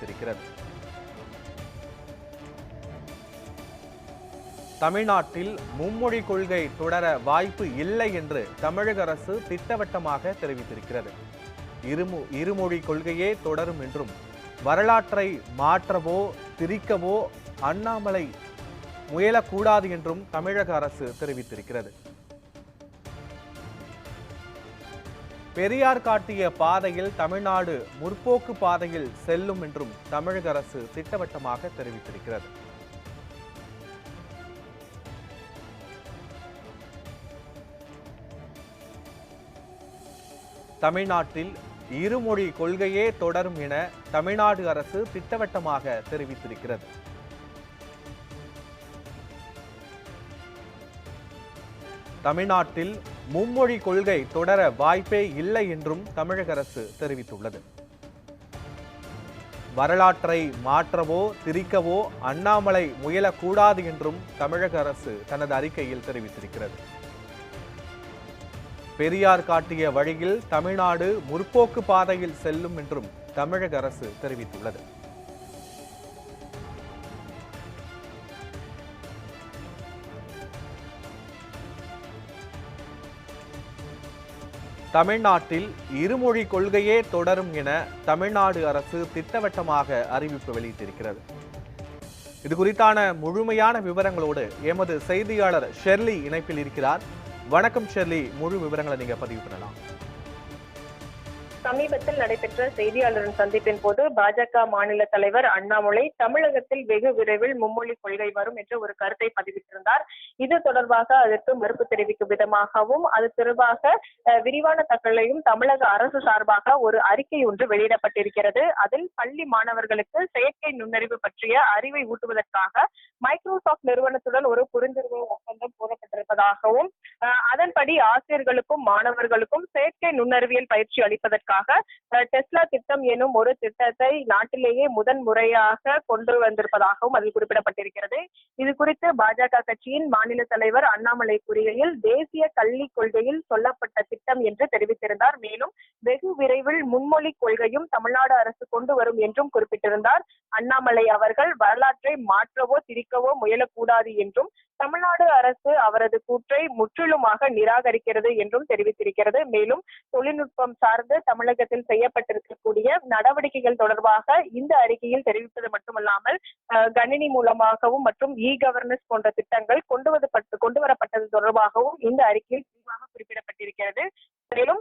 தெரிவித்திருக்கிறது தமிழ்நாட்டில் மும்மொழி கொள்கை தொடர வாய்ப்பு இல்லை என்று தமிழக அரசு திட்டவட்டமாக தெரிவித்திருக்கிறது. இருமு இருமொழி கொள்கையே தொடரும் என்றும் வரலாற்றை மாற்றவோ திரிக்கவோ அண்ணாமலை முயலக்கூடாது என்றும் தமிழக அரசு தெரிவித்திருக்கிறது. பெரியார் காட்டிய பாதையில் தமிழ்நாடு முற்போக்கு பாதையில் செல்லும் என்றும் தமிழக அரசு திட்டவட்டமாக தெரிவித்திருக்கிறது. தமிழ்நாட்டில் இருமொழி கொள்கையே தொடரும் என தமிழ்நாடு அரசு திட்டவட்டமாக தெரிவித்திருக்கிறது. தமிழ்நாட்டில் மும்மொழி கொள்கை தொடர வாய்ப்பே இல்லை என்றும் தமிழக அரசு தெரிவித்துள்ளது. வரலாற்றை மாற்றவோ திரிக்கவோ அண்ணாமலை முயலக்கூடாது என்றும் தமிழக அரசு தனது அறிக்கையில் தெரிவித்திருக்கிறது. பெரியார் காட்டிய வழியில் தமிழ்நாடு முற்போக்கு பாதையில் செல்லும் என்றும் தமிழக அரசு தெரிவித்துள்ளது. தமிழ்நாட்டில் இருமொழி கொள்கையே தொடரும் என தமிழ்நாடு அரசு திட்டவட்டமாக அறிவிப்பு வெளியிட்டிருக்கிறது. இது குறித்தான முழுமையான விவரங்களோடு எமது செய்தியாளர் ஷெர்லி இணைப்பில் இருக்கிறார். வணக்கம் ஷெர்லி முழு விவரங்களை நீங்க பதிவு பண்ணலாம். சமீபத்தில் நடைபெற்ற செய்தியாளரின் சந்திப்பின் போது பாஜக மாநில தலைவர் அண்ணாமலை தமிழகத்தில் வெகு விரைவில் மும்மொழி கொள்கை வரும் என்ற ஒரு கருத்தை பதிவிட்டிருந்தார். இது தொடர்பாக அதற்கு மறுப்பு தெரிவிக்கும் விதமாகவும் அது தொடர்பாக விரிவான தகவலையும் தமிழக அரசு சார்பாக ஒரு அறிக்கை ஒன்று வெளியிடப்பட்டிருக்கிறது. அதில் பள்ளி மாணவர்களுக்கு செயற்கை நுண்ணறிவு பற்றிய அறிவை ஊட்டுவதற்காக மைக்ரோசாஃப்ட் நிறுவனத்துடன் ஒரு புரிந்துணர்வு ஒப்பந்தம் போடப்பட்டிருப்பதாகவும் அதன்படி ஆசிரியர்களுக்கும் மாணவர்களுக்கும் செயற்கை நுண்ணறிவியல் பயிற்சி அளிப்பதற்காக அஹ், டெஸ்லா திட்டம் எனும் ஒரு திட்டத்தை நாட்டிலேயே முதன் முறையாக கொண்டு வந்திருப்பதாகவும் அதில் குறிப்பிடப்பட்டிருக்கிறது. இது குறித்து பாஜக கட்சியின் மாநில தலைவர் அண்ணாமலை கூறுகையில் தேசிய கல்விக் கொள்கையில் சொல்லப்பட்ட திட்டம் என்று தெரிவித்திருந்தார். மேலும் வெகு விரைவில் முன்மொழி கொள்கையும் தமிழ்நாடு அரசு கொண்டு வரும் என்றும் குறிப்பிட்டிருந்தார். அண்ணாமலை அவர்கள் வரலாற்றை மாற்றவோ திரிக்கவோ முயலக்கூடாது என்றும் தமிழ்நாடு அரசு அவரது கூற்றை முற்றிலுமாக நிராகரிக்கிறது என்றும் தெரிவித்திருக்கிறது. மேலும் தொழில்நுட்பம் சார்ந்து தமிழகத்தில் செய்யப்பட்டிருக்கக்கூடிய நடவடிக்கைகள் தொடர்பாக இந்த அறிக்கையில் தெரிவிப்பது மட்டுமல்லாமல் கணினி மூலமாகவும் மற்றும் இ கவர்னன்ஸ் போன்ற திட்டங்கள் கொண்டு வரப்பட்டு கொண்டு வரப்பட்டது தொடர்பாகவும் இந்த அறிக்கையில் விரிவாக குறிப்பிடப்பட்டிருக்கிறது. மேலும்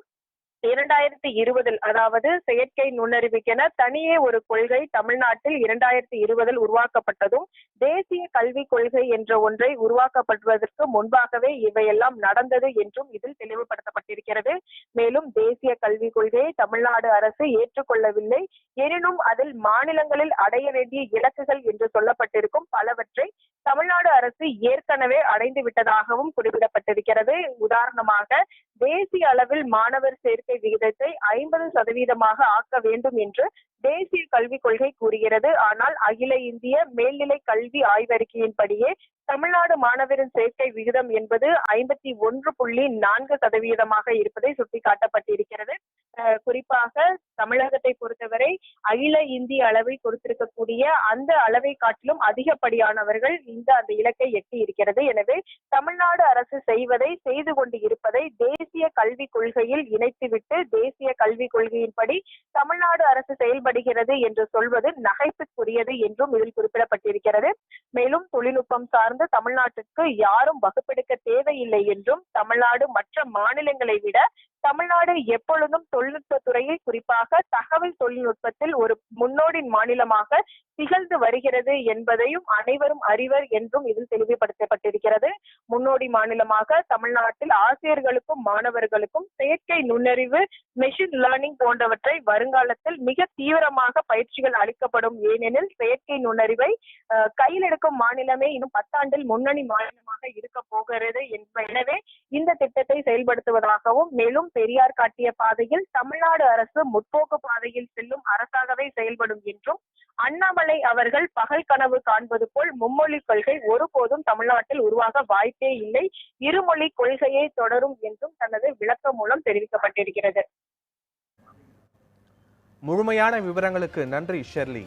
இரண்டாயிரத்தி இருபதில் அதாவது செயற்கை நுண்ணறிவுக்கென தனியே ஒரு கொள்கை தமிழ்நாட்டில் இரண்டாயிரத்தி இருபதில் உருவாக்கப்பட்டதும் தேசிய கல்விக் கொள்கை என்ற ஒன்றை உருவாக்கப்படுவதற்கு முன்பாகவே இவையெல்லாம் நடந்தது என்றும் இதில் தெளிவுபடுத்தப்பட்டிருக்கிறது. மேலும் தேசிய கல்விக் கொள்கையை தமிழ்நாடு அரசு ஏற்றுக்கொள்ளவில்லை. எனினும் அதில் மாநிலங்களில் அடைய வேண்டிய இலக்குகள் என்று சொல்லப்பட்டிருக்கும் பலவற்றை தமிழ்நாடு அரசு ஏற்கனவே அடைந்து விட்டதாகவும் குறிப்பிடப்பட்டிருக்கிறது. உதாரணமாக தேசிய அளவில் மாணவர் சேர்க்கை விகிதத்தை ஐம்பது சதவீதமாக ஆக்க வேண்டும் என்று தேசிய கல்விக் கொள்கை கூறுகிறது. ஆனால் அகில இந்திய மேல்நிலை கல்வி ஆய்வறிக்கையின்படியே தமிழ்நாடு மாணவரின் சேர்க்கை விகிதம் என்பது ஐம்பத்தி ஒன்று புள்ளி நான்கு சதவீதமாக இருப்பதை சுட்டிக்காட்டப்பட்டிருக்கிறது. குறிப்பாக தமிழகத்தை பொறுத்தவரை அகில இந்திய அளவில் கொடுத்திருக்கக்கூடிய அந்த அளவை காட்டிலும் அதிகப்படியானவர்கள் இந்த அந்த இலக்கை எட்டி இருக்கிறது. எனவே தமிழ்நாடு அரசு செய்வதை செய்து கொண்டு இருப்பதை தேசிய கல்விக் கொள்கையில் இணைத்துவிட்டு தேசிய கல்விக் கொள்கையின்படி தமிழ்நாடு அரசு செயல்படுகிறது என்று சொல்வது நகைப்புக்குரியது என்றும் இதில் குறிப்பிடப்பட்டிருக்கிறது. மேலும் தொழில்நுட்பம் சார்ந்து தமிழ்நாட்டிற்கு யாரும் வகுப்பெடுக்க தேவையில்லை என்றும் தமிழ்நாடு மற்ற மாநிலங்களை விட தமிழ்நாடு எப்பொழுதும் தொழில்நுட்ப துறையில் குறிப்பாக தகவல் தொழில்நுட்பத்தில் ஒரு முன்னோடி மாநிலமாக திகழ்ந்து வருகிறது என்பதையும் அனைவரும் அறிவர் என்றும் இதில் தெளிவுபடுத்தப்பட்டிருக்கிறது. முன்னோடி மாநிலமாக தமிழ்நாட்டில் ஆசிரியர்களுக்கும் மாணவர்களுக்கும் செயற்கை நுண்ணறிவு மெஷின் லேர்னிங் போன்றவற்றை வருங்காலத்தில் மிக தீவிரமாக பயிற்சிகள் அளிக்கப்படும். ஏனெனில் செயற்கை நுண்ணறிவை கையில் எடுக்கும் மாநிலமே இன்னும் பத்தாண்டில் முன்னணி மாநிலமாக இருக்க போகிறது எனவே இந்த திட்டத்தை செயல்படுத்துவதாகவும் மேலும் பெரியார் காட்டிய பாதையில் தமிழ்நாடு அரசு முற்போக்கு பாதையில் செல்லும் அரசாகவே செயல்படும் என்றும் அண்ணாமலை அவர்கள் பகல் கனவு காண்பது போல் மும்மொழி கொள்கை ஒருபோதும் தமிழ்நாட்டில் உருவாக வாய்ப்பே இல்லை. இருமொழி கொள்கையை தொடரும் என்றும் தனது விளக்கம் மூலம் தெரிவிக்கப்பட்டிருக்கிறது. முழுமையான விவரங்களுக்கு நன்றி ஷெர்லி